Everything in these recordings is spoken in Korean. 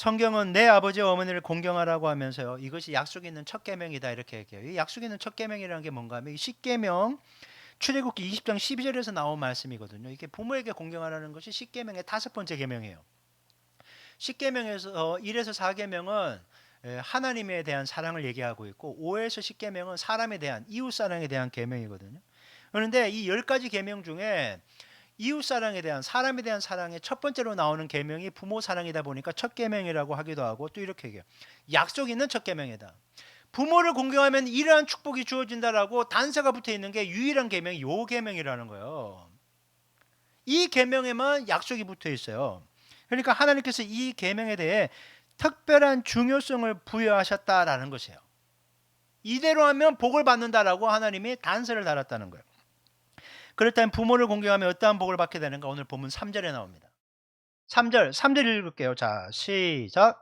성경은 내 아버지와 어머니를 공경하라고 하면서요. 이것이 약속 있는 첫 계명이다 이렇게 얘기해요. 이 약속 있는 첫 계명이라는 게 뭔가 하면 이 십계명 출애굽기 20장 12절에서 나온 말씀이거든요. 이게 부모에게 공경하라는 것이 십계명의 다섯 번째 계명이에요. 십계명에서 1에서 4계명은 하나님에 대한 사랑을 얘기하고 있고 5에서 10계명은 사람에 대한 이웃 사랑에 대한 계명이거든요. 그런데 이열 가지 계명 중에 이웃 사랑에 대한 사람에 대한 사랑의 첫 번째로 나오는 계명이 부모 사랑이다 보니까 첫 계명이라고 하기도 하고 또 이렇게 얘기해요. 약속 있는 첫 계명이다. 부모를 공경하면 이러한 축복이 주어진다라고 단서가 붙어 있는 게 유일한 계명이 요 계명이라는 거예요. 이 계명에만 약속이 붙어 있어요. 그러니까 하나님께서 이 계명에 대해 특별한 중요성을 부여하셨다라는 것이에요. 이대로 하면 복을 받는다라고 하나님이 단서를 달았다는 거예요. 그렇다면 부모를 공경하면 어떠한 복을 받게 되는가? 오늘 본문 3절에 나옵니다. 3절, 3절 읽을게요. 자, 시작.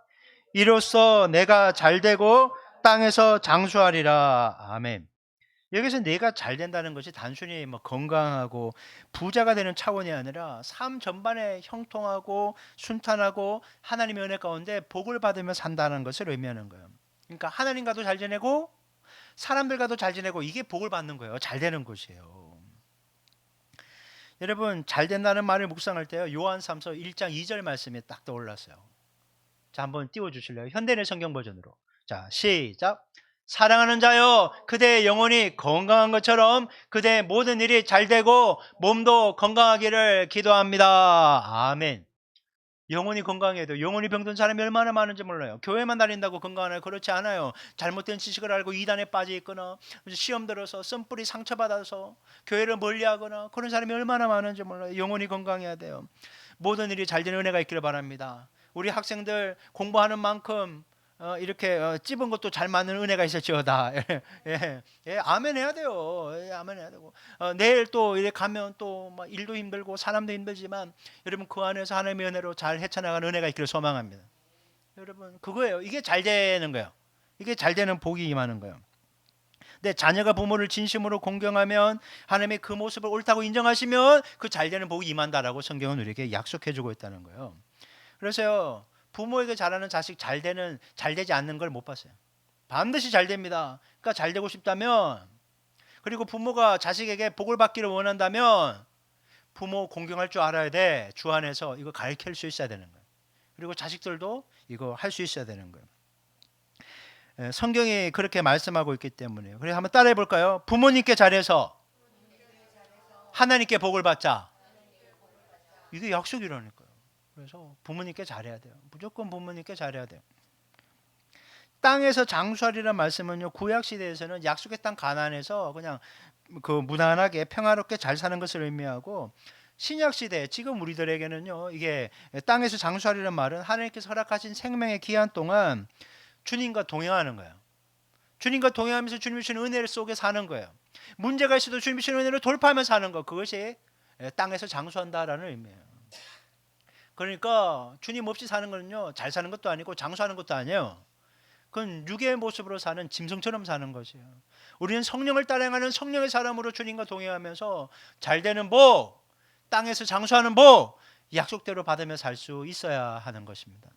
이로써 내가 잘 되고 땅에서 장수하리라. 아멘. 여기서 내가 잘 된다는 것이 단순히 뭐 건강하고 부자가 되는 차원이 아니라 삶 전반에 형통하고 순탄하고 하나님의 은혜 가운데 복을 받으며 산다는 것을 의미하는 거예요. 그러니까 하나님과도 잘 지내고 사람들과도 잘 지내고 이게 복을 받는 거예요. 잘 되는 것이에요. 여러분 잘 된다는 말을 묵상할 때요. 요한 3서 1장 2절 말씀이 딱 떠올랐어요. 자 한번 띄워 주실래요? 현대의 성경 버전으로. 자 시작. 사랑하는 자여 그대의 영혼이 건강한 것처럼 그대의 모든 일이 잘 되고 몸도 건강하기를 기도합니다. 아멘. 영혼이 건강해도 영혼이 병든 사람이 얼마나 많은지 몰라요. 교회만 다닌다고 건강하나요? 그렇지 않아요. 잘못된 지식을 알고 이단에 빠져 있거나 시험 들어서 썸뿌리 상처받아서 교회를 멀리하거나 그런 사람이 얼마나 많은지 몰라요. 영혼이 건강해야 돼요. 모든 일이 잘 되는 은혜가 있기를 바랍니다. 우리 학생들 공부하는 만큼 어, 이렇게 어, 찝은 것도 잘 맞는 은혜가 있었지어다. 예, 예, 예, 아멘 해야 돼요. 예, 아멘 해야 되고 어, 내일 또 이래 가면 또막 일도 힘들고 사람도 힘들지만 여러분 그 안에서 하나님의 은혜로 잘 헤쳐나가는 은혜가 있기를 소망합니다. 여러분 그거예요. 이게 잘 되는 거예요. 이게 잘 되는 복이 임하는 거예요. 내 자녀가 부모를 진심으로 공경하면 하나님의 그 모습을 옳다고 인정하시면 그 잘 되는 복이 임한다라고 성경은 우리에게 약속해 주고 있다는 거예요. 그래서요. 부모에게 잘하는 자식 잘 되는 잘 되지 않는 걸 못 봤어요. 반드시 잘 됩니다. 그러니까 잘 되고 싶다면 그리고 부모가 자식에게 복을 받기를 원한다면 부모 공경할 줄 알아야 돼. 주 안에서 이거 가르칠 수 있어야 되는 거예요. 그리고 자식들도 이거 할 수 있어야 되는 거예요. 예, 성경이 그렇게 말씀하고 있기 때문에요. 그래서 한번 따라해 볼까요? 부모님께 잘해서 하나님께 복을 받자. 이게 약속이라니까요. 그래서 부모님께 잘해야 돼요. 무조건 부모님께 잘해야 돼요. 땅에서 장수하리란 말씀은요 구약 시대에서는 약속의 땅 가나안에서 그냥 그 무난하게 평화롭게 잘 사는 것을 의미하고 신약 시대 지금 우리들에게는요 이게 땅에서 장수하리란 말은 하나님께서 허락하신 생명의 기한 동안 주님과 동행하는 거예요. 주님과 동행하면서 주님이 주신 은혜를 속에 사는 거예요. 문제가 있어도 주님이 주신 은혜를 돌파하며 사는 것 그것이 땅에서 장수한다라는 의미예요. 그러니까 주님 없이 사는 거는요 잘 사는 것도 아니고 장수하는 것도 아니에요. 그건 육의 모습으로 사는 짐승처럼 사는 것이에요. 우리는 성령을 따라가는 성령의 사람으로 주님과 동행하면서 잘 되는 복, 땅에서 장수하는 복 약속대로 받으며 살 수 있어야 하는 것입니다.